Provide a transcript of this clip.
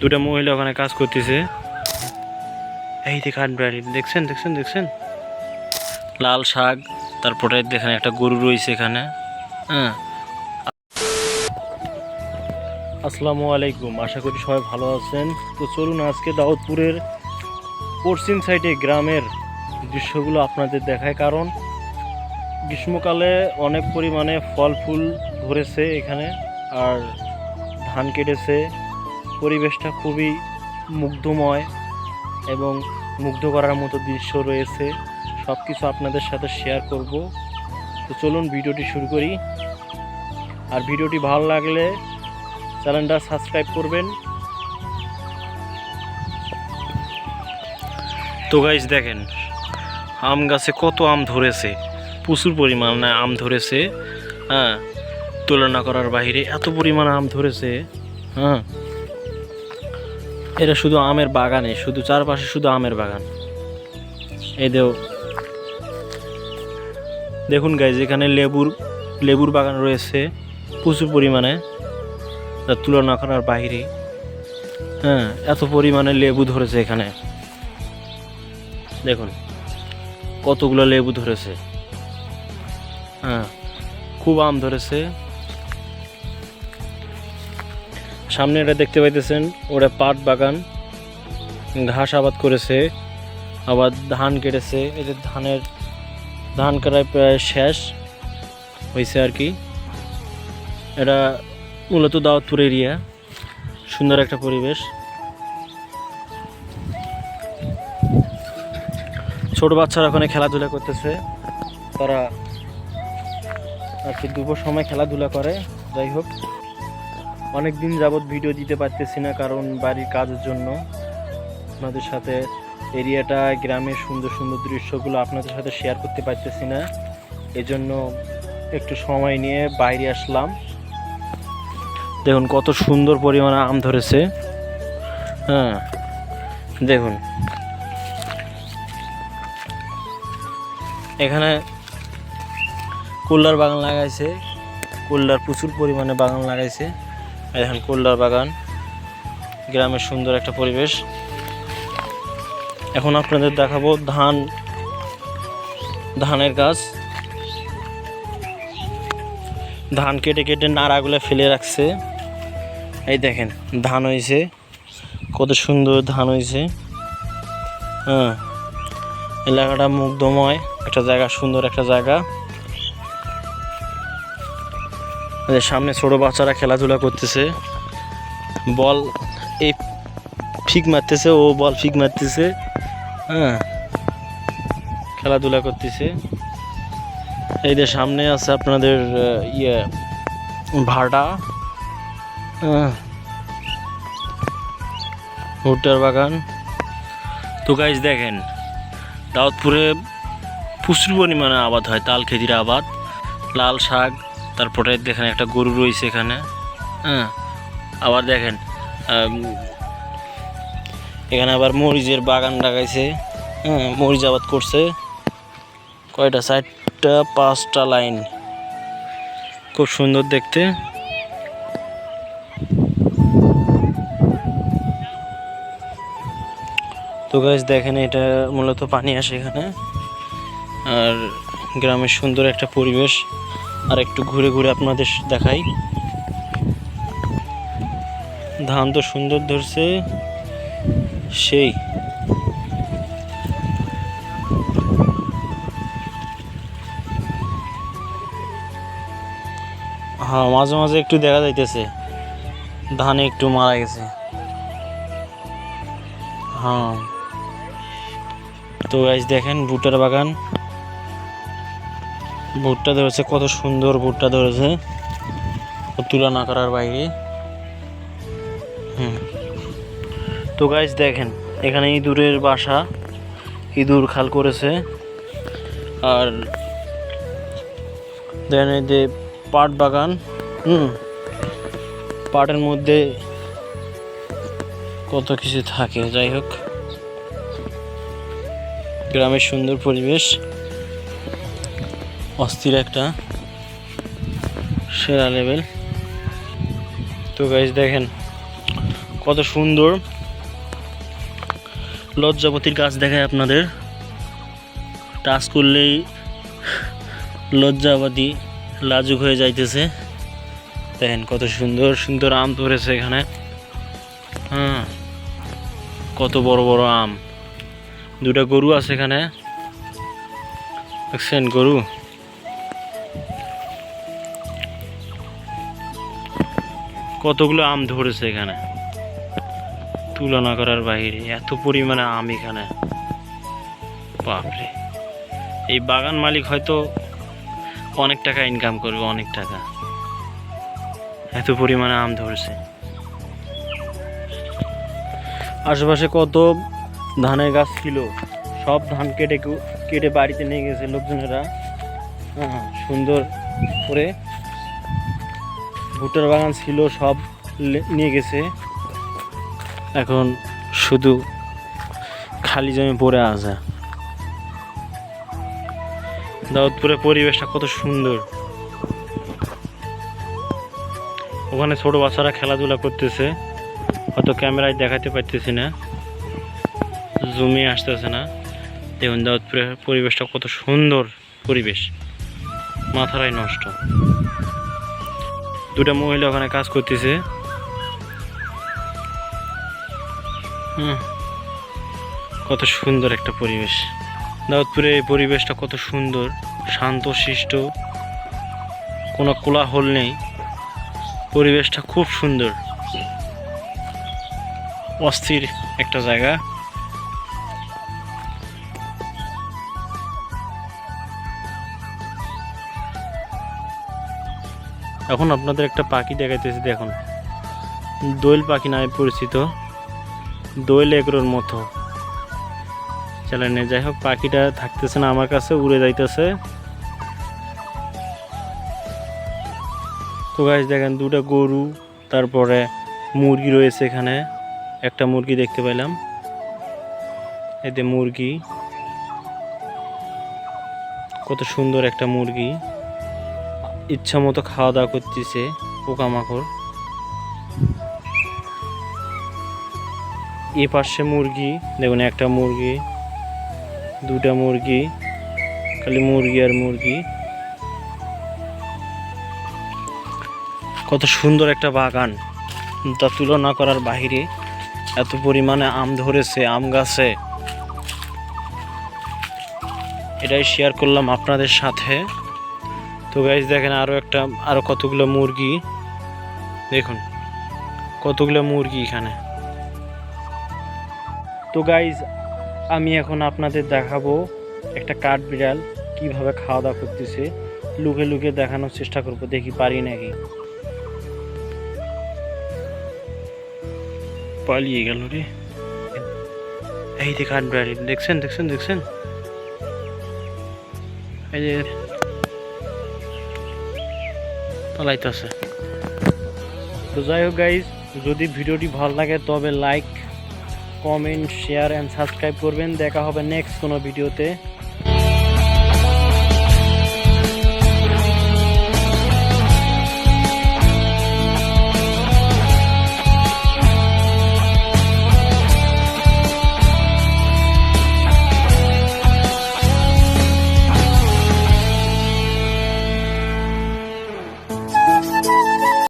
দুটা মহিলা ওখানে কাজ করতেছে। এই যে কাঠবাড়ি দেখছেন দেখছেন দেখছেন? লাল শাক, তারপরে দেখেন একটা গরু রয়েছে এখানে হ্যাঁ। আসসালামু আলাইকুম, আশা করি সবাই ভালো আছেন। তো চলুন আজকে দাউদপুরের পশ্চিম সাইডে গ্রামের দৃশ্যগুলো আপনাদের দেখায়, কারণ গ্রীষ্মকালে অনেক পরিমাণে ফল ফুল ধরেছে এখানে, আর ধান কেটেছে। পরিবেশটা খুবই মুগ্ধময় এবং মুগ্ধ করার মতো দৃশ্য রয়েছে। সব কিছু আপনাদের সাথে শেয়ার করব। তো চলুন ভিডিওটি শুরু করি। আর ভিডিওটি ভালো লাগলে চ্যানেলটা সাবস্ক্রাইব করবেন। তো গাইজ দেখেন, আম গাছে কত আম ধরেছে। প্রচুর পরিমাণে আম ধরেছে হ্যাঁ? তুলনা করার বাইরে এত পরিমাণে আম ধরেছে হ্যাঁ? এটা শুধু আমের বাগানে শুধু চারপাশে শুধু আমের বাগান। এই দেও। দেখুন গাইজ এখানে লেবুর লেবুর বাগান রয়েছে প্রচুর পরিমাণে। তার তুলনা করার বাইরে। হ্যাঁ এত পরিমাণে লেবু ধরেছে এখানে। দেখুন, কতগুলো লেবু ধরেছে। হ্যাঁ খুব আম ধরেছে। সামনে এটা দেখতে পাইতেছেন ওটা পাট বাগান, ঘাস আবাদ করেছে, আবার ধান কেটেছে এদের ধানের, ধান কাটায় প্রায় শেষ হয়েছে আর কি। এটা মূলত দাওয়াতপুর এরিয়া, সুন্দর একটা পরিবেশ। ছোট বাচ্চারা ওখানে খেলাধুলা করতেছে, তারা আর কি দুপুর সময় খেলাধুলা করে, যাই হোক। অনেক দিন যাবৎ ভিডিও দিতে পারতেছি না কারণ বাড়ির কাজের জন্য। আপনাদের সাথে এরিয়াটা, গ্রামের সুন্দর সুন্দর দৃশ্যগুলো আপনাদের সাথে শেয়ার করতে পারতেছি না। এজন্য একটু সময় নিয়ে বাইরে আসলাম। দেখুন কত সুন্দর পরিমাণে আম ধরেছে। হ্যাঁ দেখুন। এখানে কুল্লার বাগান লাগাইছে। কুল্লার প্রচুর পরিমাণে বাগান লাগাইছে। এখন কুল্লার বাগান। গ্রামের সুন্দর একটা পরিবেশ। এখন আপনাদের দেখাবো ধান, ধানের গাছ। ধান কেটে কেটে নাড়াগুলো ফেলে রাখছে। এই দেখেন, ধান হয়েছে। কত সুন্দর ধান হয়েছে। হ্যাঁ এলাকাটা মুগ্ধময়। একটা জায়গা, সুন্দর একটা জায়গা। সামনে ছোট বাচ্চারা খেলাধুলা করতেছে। বল এই ফিক মারতেছে, ও বল ফিক মারতেছে। হ্যাঁ খেলাধুলা করতেছে। এই যে সামনে আছে আপনাদের ইয়ে ভাড়া হ্যাঁ ভুট্টার বাগান। তো গাইজ দেখেন, দাউদপুরে প্রচুর পরিমাণে আবাদ হয় তাল খেতির আবাদ, লাল শাক তারপরে দেখেন একটা গরু রয়েছে এখানে হ্যাঁ? আবার দেখেন এখানে আবার মরিচের বাগান লাগাইছে হ্যাঁ মরিচ আবাদ করছে। কয়টা? চারটা, পাঁচটা লাইন। খুব সুন্দর দেখতে। তো গাছ দেখেন, এটা মূলত পানি আসে এখানে। আর গ্রামের সুন্দর একটা পরিবেশ। আর একটু ঘুরে ঘুরে আপনাদের দেখাই। ধান তো সুন্দর ধরছে। সেই। হ্যাঁ মাঝে মাঝে একটু দেখা যাইতেছে। ধানে একটু মারা গেছে। হ্যাঁ। তো গাছ দেখেন ভুট্টার বাগান। ভুট্টা ধরেছে, কত সুন্দর ভুট্টা ধরেছে। তুলনা করার বাইরে। হুম। তো গাছ দেখেন, এখানে ইঁদুরের বাসা, ইঁদুর খাল করেছে। আর দেখেন এই যে পাট বাগান, হুম, পাটের মধ্যে কত কিছু থাকে, যাই হোক। গ্রামের সুন্দর পরিবেশ। অস্থির একটা সেরা লেভেল তো গাইজ দেখেন কত সুন্দর লজ্জাপতির গাছ দেখায় আপনাদের। টাচ করলেই লজ্জাবাদী লাজুক হয়ে যাইতেছে। দেখেন কত সুন্দর সুন্দর আম ধরেছে এখানে। হ্যাঁ কত বড় বড় আম। দুটা গরু আছে এখানে। দেখছেন গরু? কতগুলো আম ধরেছে এখানে? তুলনা করার বাইরে এত পরিমাণে আম এখানে। বাপরে। এই বাগান মালিক হয়তো অনেক টাকা ইনকাম করবে, অনেক টাকা। এত পরিমাণে আম ধরছে। আশেপাশে কত ধানের গাছ ছিল, সব ধান কেটে কেটে বাড়িতে নিয়ে গেছে লোকজনেরা। হ্যাঁ সুন্দর করে ভুট্টার বাগান ছিল, সব নিয়ে গেছে। এখন শুধু খালি জমি পড়ে আছে। দাউদপুরের পরিবেশটা কত সুন্দর। ওখানে ছোট বাচ্চারা খেলাধুলা করতেছে। হয়তো ক্যামেরায় দেখাতে পারতেছি না। জুমে আসতেছে না। দেখুন, দাউদপুরের পরিবেশটা কত সুন্দর পরিবেশ। মাথারাই নষ্ট। দুটা মহিলা ওখানে কাজ করতেছে। কত সুন্দর একটা পরিবেশ। দাউদপুরের এই পরিবেশটা কত সুন্দর, শান্ত শিষ্ট কোনো কোলাহল নেই। পরিবেশটা খুব সুন্দর। অস্থির একটা জায়গা। এখন আপনাদের একটা পাখি দেখাইতেছি, দেখুন। দোয়েল পাখি নামে পরিচিত, দোয়েল এগুলোর মতো। চ্যানেলে যাই হোক, পাখিটা থাকতেছে না আমার কাছে, উড়ে যাইতেছে। তো গাছ দেখেন দুটা গরু, তারপরে মুরগি রয়েছে এখানে। একটা মুরগি দেখতে পেলাম। এতে মুরগি। কত সুন্দর একটা মুরগি। ইচ্ছা মতো খাওয়া দাওয়া করতেছে পোকামাকড়। এ পাশে মুরগি, দেখুন একটা মুরগি দুটা মুরগি, খালি মুরগি আর মুরগি। কত সুন্দর একটা বাগান। তা তুলনা করার বাইরে এত পরিমাণে আম ধরেছে, আম গাছে। এটাই শেয়ার করলাম আপনাদের সাথে। তো গাইজ দেখেন আরও একটা আরও কতগুলো মুরগি। দেখুন, কতগুলো মুরগি এখানে। তো গাইজ আমি এখন আপনাদের দেখাবো একটা কাঠ বিড়াল কীভাবে খাওয়া দাওয়া করতেছে। লুকে লুকে দেখানোর চেষ্টা করব, দেখি পারি নাকি। পালিয়ে গেল রে। এই যে কাঠ বিড়াল, দেখছেন দেখছেন দেখছেন? এই যে পালাইতেছে তো যাই হোক গাইজ যদি ভিডিওটি ভালো লাগে, তবে like comment share and subscribe করবেন। দেখা হবে নেক্সট কোনো ভিডিওতে।